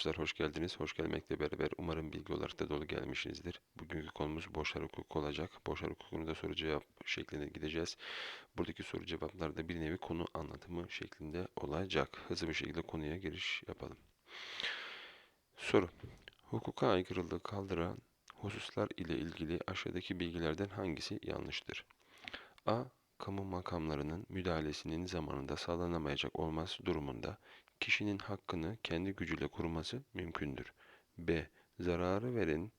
arkadaşlar hoş geldiniz. Hoş gelmekle beraber umarım bilgi olarak da dolu gelmişsinizdir. Bugünkü konumuz boşlar hukuku olacak. Boşlar hukukunu da soru cevap şeklinde gideceğiz. Buradaki soru cevaplar da bir nevi konu anlatımı şeklinde olacak. Hızlı bir şekilde konuya giriş yapalım. Soru. Hukuka aykırılığı kaldıran hususlar ile ilgili aşağıdaki bilgilerden hangisi yanlıştır? A. Kamu makamlarının müdahalesinin zamanında sağlanamayacak olması durumunda kişinin hakkını kendi gücüyle koruması mümkündür. B. Zararı verenin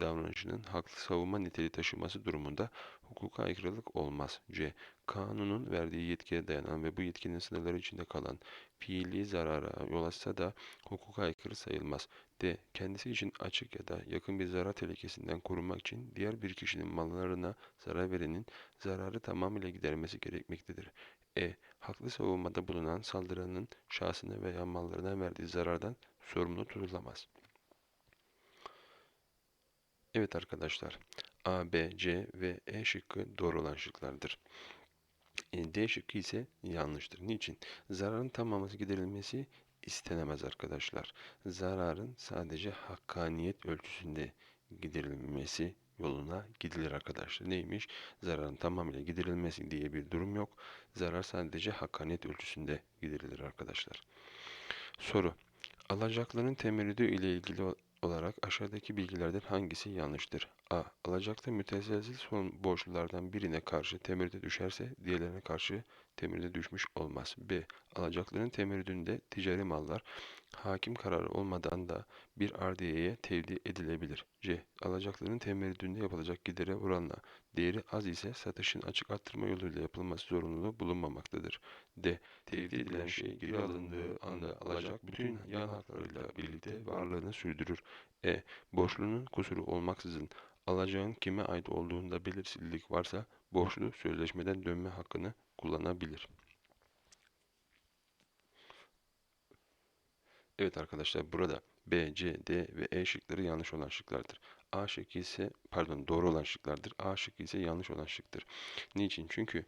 davranışının haklı savunma niteliği taşıması durumunda hukuka aykırılık olmaz. C. Kanunun verdiği yetkiye dayanan ve bu yetkinin sınırları içinde kalan fiili zarara yol açsa da hukuka aykırı sayılmaz. D. Kendisi için açık ya da yakın bir zarar tehlikesinden korunmak için diğer bir kişinin mallarına zarar verenin zararı tamamıyla gidermesi gerekmektedir. E. Haklı savunmada bulunan saldıranın şahsına veya mallarına verdiği zarardan sorumlu tutulamaz. Evet arkadaşlar, A, B, C ve E şıkkı doğru olan şıklardır. E, D şıkkı ise yanlıştır. Niçin? Zararın tamamı giderilmesi istenemez arkadaşlar. Zararın sadece hakkaniyet ölçüsünde giderilmesi yoluna gidilir arkadaşlar. Neymiş? Zararın tamamıyla giderilmesi diye bir durum yok. Zarar sadece hakkaniyet ölçüsünde giderilir arkadaşlar. Soru. Alacakların temerrüdü ile ilgili olarak aşağıdaki bilgilerden hangisi yanlıştır? A. Alacaklı müteselsil son borçlulardan birine karşı temerrüde düşerse diğerlerine karşı temerrüde düşmüş olmaz. B. Alacakların temerrüdünde ticari mallar hakim kararı olmadan da bir ardiyeye tevdi edilebilir. C. Alacakların temerrüdünde yapılacak gidere oranla değeri az ise satışın açık arttırma yoluyla yapılması zorunluluğu bulunmamaktadır. D. Tevdi edilen şey geri alındığı anda alacak bütün yan haklarıyla birlikte varlığını sürdürür. E. Borçlunun kusuru olmaksızın alacağın kime ait olduğunda belirsizlik varsa borçlu sözleşmeden dönme hakkını kullanabilir. Evet arkadaşlar burada B, C, D ve E şıkları yanlış olan şıklardır. A şıkkı ise pardon doğru olan şıklardır. A şıkkı ise yanlış olan şıktır. Niçin? Çünkü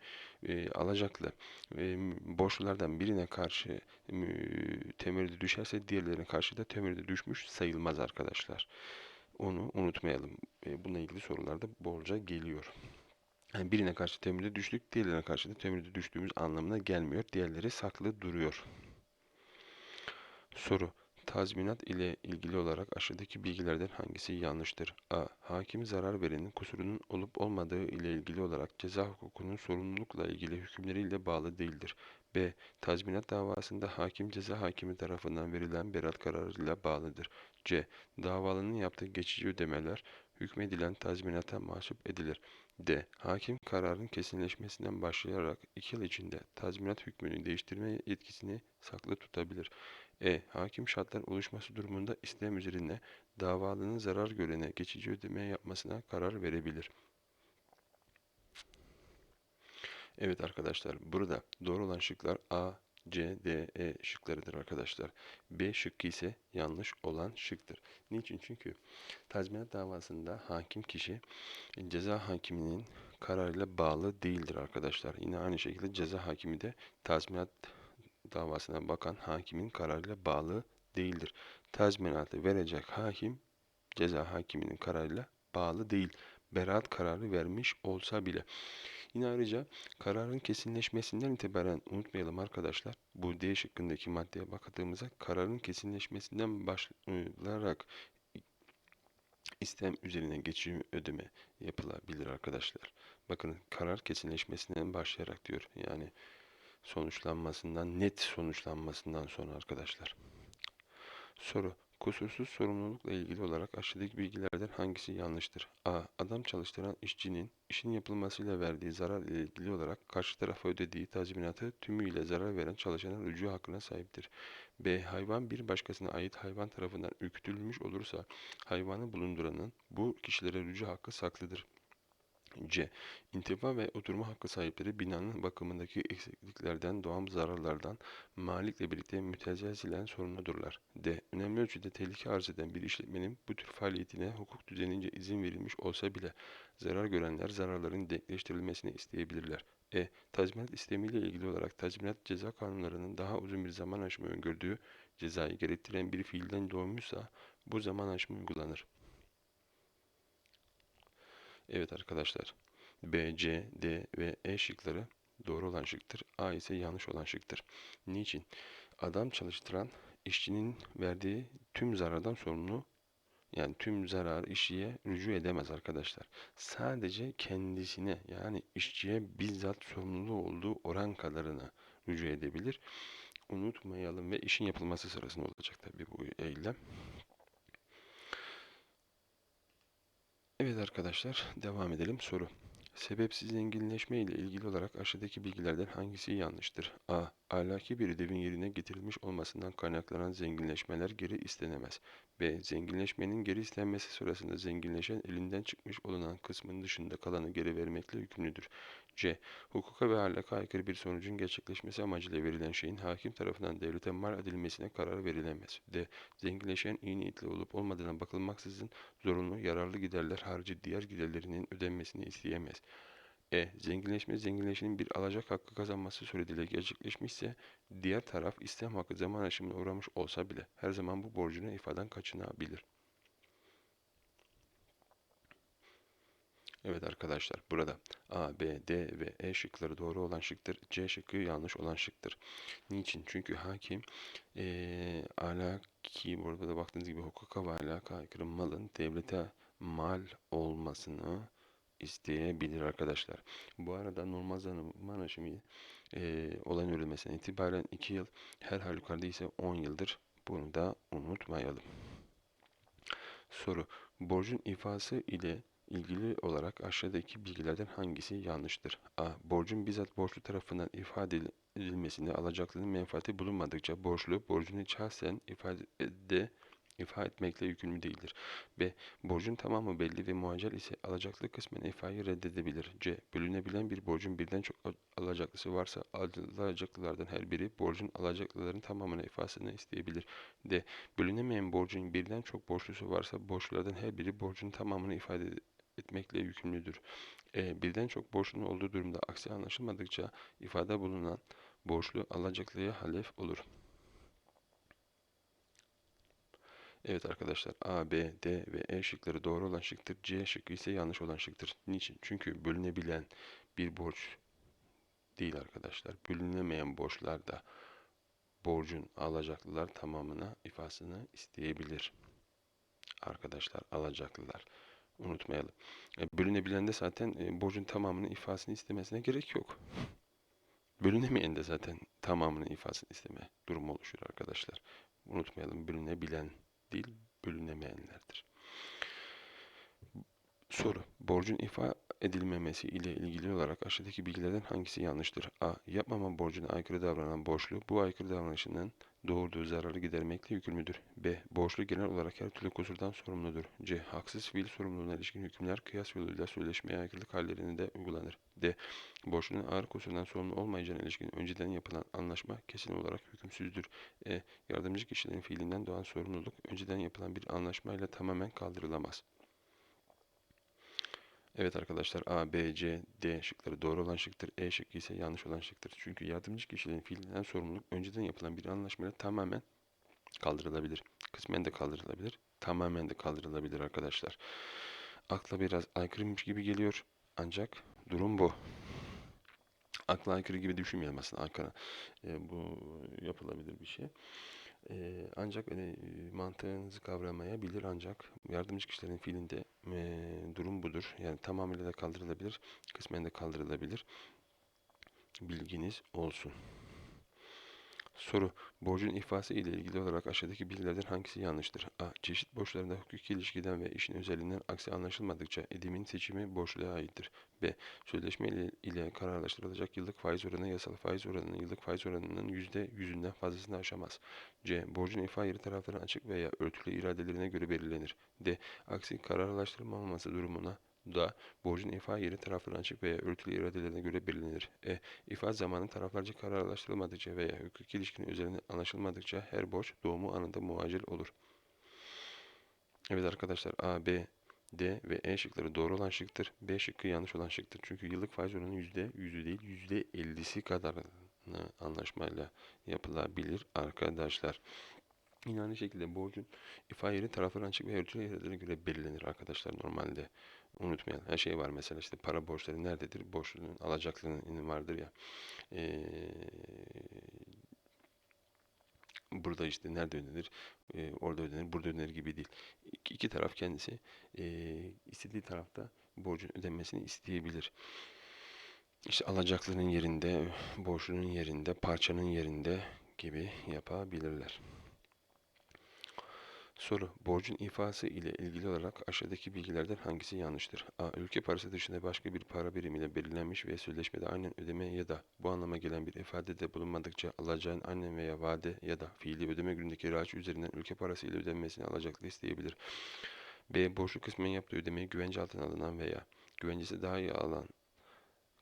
e, alacaklı e, borçlulardan birine karşı e, temerrüde düşerse diğerlerine karşı da temerrüde düşmüş sayılmaz arkadaşlar. Onu unutmayalım. E, bununla ilgili sorularda bolca geliyor. Yani birine karşı temerrüde düştük, diğerlerine karşı da temerrüde düştüğümüz anlamına gelmiyor. Diğerleri saklı duruyor. Soru. Tazminat ile ilgili olarak aşağıdaki bilgilerden hangisi yanlıştır? A. Hakim zarar verenin kusurunun olup olmadığı ile ilgili olarak ceza hukukunun sorumlulukla ilgili hükümleriyle bağlı değildir. B. Tazminat davasında hakim ceza hakimi tarafından verilen beraat kararıyla bağlıdır. C. Davalının yaptığı geçici ödemeler hükmedilen tazminata mahsup edilir. D. Hakim kararın kesinleşmesinden başlayarak iki yıl içinde tazminat hükmünü değiştirme yetkisini saklı tutabilir. E. Hakim şartlar oluşması durumunda istem üzerine davalının zarar görene geçici ödeme yapmasına karar verebilir. Evet arkadaşlar burada doğru olan şıklar A, C, D, E şıklarıdır arkadaşlar. B şıkkı ise yanlış olan şıktır. Niçin? Çünkü tazminat davasında hakim kişi ceza hakiminin kararıyla bağlı değildir arkadaşlar. Yine aynı şekilde ceza hakimi de tazminat davasına bakan hakimin kararıyla bağlı değildir. Tazminatı verecek hakim ceza hakiminin kararıyla bağlı değil. Beraat kararı vermiş olsa bile. Yine ayrıca kararın kesinleşmesinden itibaren unutmayalım arkadaşlar. Bu D şıkkındaki maddeye baktığımızda kararın kesinleşmesinden başlayarak istem üzerine geçici ödeme yapılabilir arkadaşlar. Bakın karar kesinleşmesinden başlayarak diyor. Yani sonuçlanmasından, net sonuçlanmasından sonra arkadaşlar. Soru. Kusursuz sorumlulukla ilgili olarak aşağıdaki bilgilerden hangisi yanlıştır? A. Adam çalıştıran işçinin işin yapılmasıyla verdiği zarar ile ilgili olarak karşı tarafa ödediği tazminatı tümüyle zarar veren çalışanın rücu hakkına sahiptir. B. Hayvan bir başkasına ait hayvan tarafından ürkütülmüş olursa hayvanı bulunduranın bu kişilere rücu hakkı saklıdır. C. İntifa ve oturma hakkı sahipleri binanın bakımındaki eksikliklerden doğan zararlardan malikle birlikte mütecelsilen sorumludurlar. D. Önemli ölçüde tehlike arz eden bir işletmenin bu tür faaliyetine hukuk düzenince izin verilmiş olsa bile zarar görenler zararların denkleştirilmesini isteyebilirler. E. Tazminat istemiyle ilgili olarak tazminat ceza kanunlarının daha uzun bir zaman aşımı öngördüğü cezayı gerektiren bir fiilden doğmuşsa bu zaman aşımı uygulanır. Evet arkadaşlar. B, C, D ve E şıkları doğru olan şıktır. A ise yanlış olan şıktır. Niçin? Adam çalıştıran işçinin verdiği tüm zarardan sorumlu yani tüm zarar işçiye rücu edemez arkadaşlar. Sadece kendisine yani işçiye bizzat sorumlu olduğu oran kadarına rücu edebilir. Unutmayalım ve işin yapılması sırasında olacak tabii bu eylem. Evet arkadaşlar devam edelim. Soru. Sebepsiz zenginleşme ile ilgili olarak aşağıdaki bilgilerden hangisi yanlıştır? A. Ahlaki bir ödevin yerine getirilmiş olmasından kaynaklanan zenginleşmeler geri istenemez. B. Zenginleşmenin geri istenmesi sırasında zenginleşen elinden çıkmış olunan kısmın dışında kalanı geri vermekle yükümlüdür. C. Hukuka ve ahlaka aykırı bir sonucun gerçekleşmesi amacıyla verilen şeyin hakim tarafından devlete mal edilmesine karar verilemez. D. Zenginleşen iyi niyetli olup olmadığına bakılmaksızın zorunlu yararlı giderler harici diğer giderlerinin ödenmesini isteyemez. E. Zenginleşme zenginleşenin bir alacak hakkı kazanması suretiyle gerçekleşmişse diğer taraf istem hakkı zaman aşımına uğramış olsa bile her zaman bu borcunu ifaden kaçınabilir. Evet arkadaşlar burada A, B, D ve E şıkları doğru olan şıktır. C şıkkı yanlış olan şıktır. Niçin? Çünkü hakim e, ahlaki burada da baktığınız gibi hukuka ve ahlaka aykırı malın devlete mal olmasını isteyebilir arkadaşlar. Bu arada normal zaman aşımı e, olan ölmesinden itibaren 2 yıl her halükarda ise 10 yıldır. Bunu da unutmayalım. Soru. Borcun ifası ile ilgili olarak aşağıdaki bilgilerden hangisi yanlıştır? A. Borcun bizzat borçlu tarafından ifade edilmesinde alacaklının menfaati bulunmadıkça borçlu borcunu şahsen ifade de ifa etmekle yükümlü değildir. B. Borcun tamamı belli ve muaccel ise alacaklı kısmen ifayı reddedebilir. C. Bölünebilen bir borcun birden çok alacaklısı varsa alacaklılardan her biri borcun alacaklıların tamamını ifasını isteyebilir. D. Bölünemeyen borcun birden çok borçlusu varsa borçlulardan her biri borcun tamamını ifade etmekle yükümlüdür. E, birden çok borçlunun olduğu durumda aksi anlaşılmadıkça ifade bulunan borçlu alacaklıya halef olur. Evet arkadaşlar A, B, D ve E şıkları doğru olan şıktır. C şıkkı ise yanlış olan şıktır. Niçin? Çünkü bölünebilen bir borç değil arkadaşlar. Bölünemeyen borçlar da borcun alacaklılar tamamına ifasını isteyebilir. Arkadaşlar alacaklılar. Unutmayalım. E, bölünebilen de zaten e, borcun tamamının ifasını istemesine gerek yok. Bölünemeyen de zaten tamamının ifasını isteme durumu oluşur arkadaşlar. Unutmayalım bölünebilen değil bölünemeyenlerdir. Soru. Borcun ifa edilmemesi ile ilgili olarak aşağıdaki bilgilerden hangisi yanlıştır? A. Yapmama borcuna aykırı davranan borçlu bu aykırı davranışının doğurduğu zararı gidermekle yükümlüdür. B. Borçlu genel olarak her türlü kusurdan sorumludur. C. Haksız fiil sorumluluğuna ilişkin hükümler kıyas yoluyla sözleşmeye aykırılık hallerinde uygulanır. D. Borçlunun ağır kusurdan sorumlu olmayacağına ilişkin önceden yapılan anlaşma kesin olarak hükümsüzdür. E. Yardımcı kişilerin fiilinden doğan sorumluluk önceden yapılan bir anlaşmayla tamamen kaldırılamaz. Evet arkadaşlar A, B, C, D şıkları doğru olan şıktır. E şıkkı ise yanlış olan şıktır. Çünkü yardımcı kişilerin fiilinden sorumluluk önceden yapılan bir anlaşmayla tamamen kaldırılabilir. Kısmen de kaldırılabilir. Tamamen de kaldırılabilir arkadaşlar. Akla biraz aykırıymış gibi geliyor. Ancak durum bu. Akla aykırı gibi düşünmeyelim aslında Ankara. E, bu yapılabilir bir şey. E, ancak e, mantığınızı kavramayabilir ancak yardımcı kişilerin fiilinde e, durum budur. Yani tamamıyla da kaldırılabilir, kısmen de kaldırılabilir. Bilginiz olsun. Soru. Borcun ifası ile ilgili olarak aşağıdaki bilgilerden hangisi yanlıştır? A. Çeşit borçlarında hukuki ilişkiden ve işin özelliğinden aksi anlaşılmadıkça edimin seçimi borçluya aittir. B. Sözleşme ile, ile kararlaştırılacak yıllık faiz oranı yasal faiz oranının yıllık faiz oranının yüzde yüzünden fazlasını aşamaz. C. Borcun ifa yeri tarafların açık veya örtülü iradelerine göre belirlenir. D. Aksi kararlaştırılmaması durumuna da borcun ifa yeri tarafların açık veya örtülü iradelerine göre belirlenir. E. İfa zamanı taraflarca kararlaştırılmadıkça veya hukuki ilişkinin üzerinde anlaşılmadıkça her borç doğumu anında muacil olur. Evet arkadaşlar A, B, D ve E şıkları doğru olan şıktır. B şıkkı yanlış olan şıktır. Çünkü yıllık faiz oranı yüzde yüzü değil yüzde ellisi kadar anlaşmayla yapılabilir arkadaşlar. Yine aynı şekilde borcun ifa yeri tarafların açık ve örtülü yerlerine göre belirlenir arkadaşlar normalde. Unutmayalım. Her şey var mesela işte para borçları nerededir? Borçlunun alacaklının vardır ya. Ee, burada işte nerede ödenir? Ee, orada ödenir, burada ödenir gibi değil. İki, iki taraf kendisi ee, istediği tarafta borcun ödenmesini isteyebilir. İşte alacaklının yerinde, borçlunun yerinde, parçanın yerinde gibi yapabilirler. Soru. Borcun ifası ile ilgili olarak aşağıdaki bilgilerden hangisi yanlıştır? A. Ülke parası dışında başka bir para birimiyle belirlenmiş ve sözleşmede aynen ödeme ya da bu anlama gelen bir ifadede bulunmadıkça alacağın aynen veya vade ya da fiili ödeme günündeki raç üzerinden ülke parası ile ödenmesini alacaklı isteyebilir. B. Borçlu kısmen yaptığı ödemeyi güvence altına alınan veya güvencesi daha iyi alan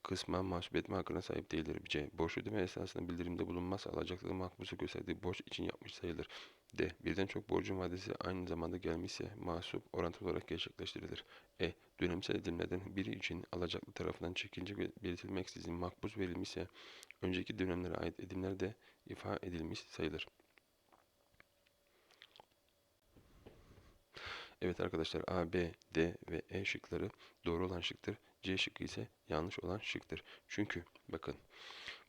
kısmen mahsup etme hakkına sahip değildir. C. Borç ödeme esnasında bildirimde bulunmazsa alacaklığı makbuzu gösterdiği borç için yapmış sayılır. D. Birden çok borcun vadesi aynı zamanda gelmişse mahsup orantılı olarak gerçekleştirilir. E. Dönemsel edimlerden biri için alacaklı tarafından çekince belirtilmeksizin makbuz verilmişse önceki dönemlere ait edimler de ifa edilmiş sayılır. Evet arkadaşlar A, B, D ve E şıkları doğru olan şıktır. C şıkkı ise yanlış olan şıktır. Çünkü bakın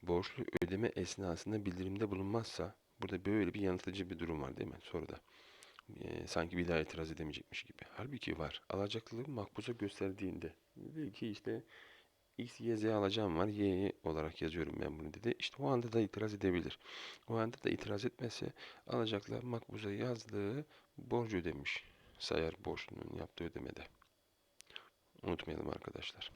borçlu ödeme esnasında bildirimde bulunmazsa burada böyle bir yanıltıcı bir durum var değil mi soruda? Ee, sanki bir daha itiraz edemeyecekmiş gibi. Halbuki var. Alacaklılığı makbuza gösterdiğinde dedi ki işte X, Y, Z alacağım var. Y olarak yazıyorum ben bunu dedi. İşte o anda da itiraz edebilir. O anda da itiraz etmezse alacaklar makbuza yazdığı borcu ödemiş sayar borçlunun yaptığı ödemede. Unutmayalım arkadaşlar.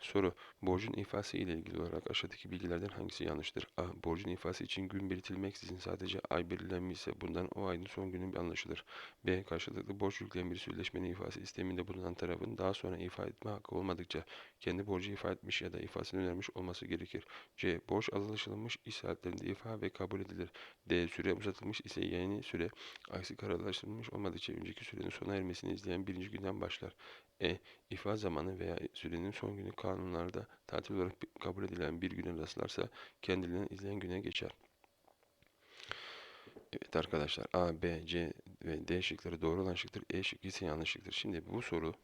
Soru. Borcun ifası ile ilgili olarak aşağıdaki bilgilerden hangisi yanlıştır? A. Borcun ifası için gün belirtilmeksizin sadece ay belirlenmişse bundan o ayın son günü anlaşılır. B. Karşılıklı borç yükleyen bir sözleşmenin ifası isteminde bulunan tarafın daha sonra ifa etme hakkı olmadıkça kendi borcu ifa etmiş ya da ifasını önermiş olması gerekir. C. Borç alışılmış iş ifa ve kabul edilir. D. Süre uzatılmış ise yeni süre aksi kararlaştırılmış olmadıkça önceki sürenin sona ermesini izleyen birinci günden başlar. E. İfa zamanı veya sürenin son günü kanunlarda tatil olarak kabul edilen bir güne rastlarsa kendiliğinden izleyen güne geçer. Evet arkadaşlar A, B, C ve D şıkları doğru olan şıktır. E şıkkı ise yanlış şıktır. Şimdi bu soru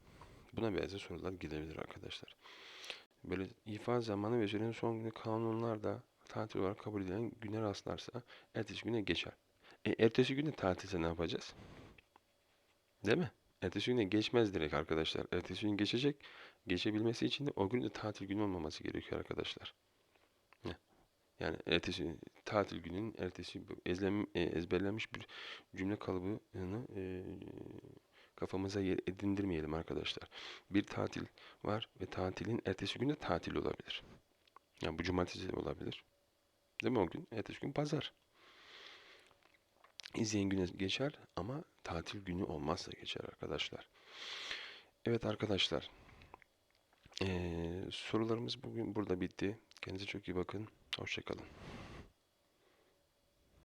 buna benzer sorular gelebilir arkadaşlar. Böyle ifa zamanı ve sürenin son günü kanunlarda tatil olarak kabul edilen güne rastlarsa ertesi güne geçer. E, ertesi günde tatilse ne yapacağız? Değil mi? Ertesi güne geçmez direkt arkadaşlar. Ertesi gün geçecek. Geçebilmesi için de o gün de tatil günü olmaması gerekiyor arkadaşlar. Yani ertesi tatil günün ertesi ezlem, e, ezberlenmiş bir cümle kalıbını e, kafamıza yer edindirmeyelim arkadaşlar. Bir tatil var ve tatilin ertesi günü tatil olabilir. Yani bu cumartesi olabilir. Değil mi o gün? Ertesi gün pazar. İzleyen güne geçer ama tatil günü olmazsa geçer arkadaşlar. Evet arkadaşlar. Ee, sorularımız bugün burada bitti. Kendinize çok iyi bakın. Hoşçakalın.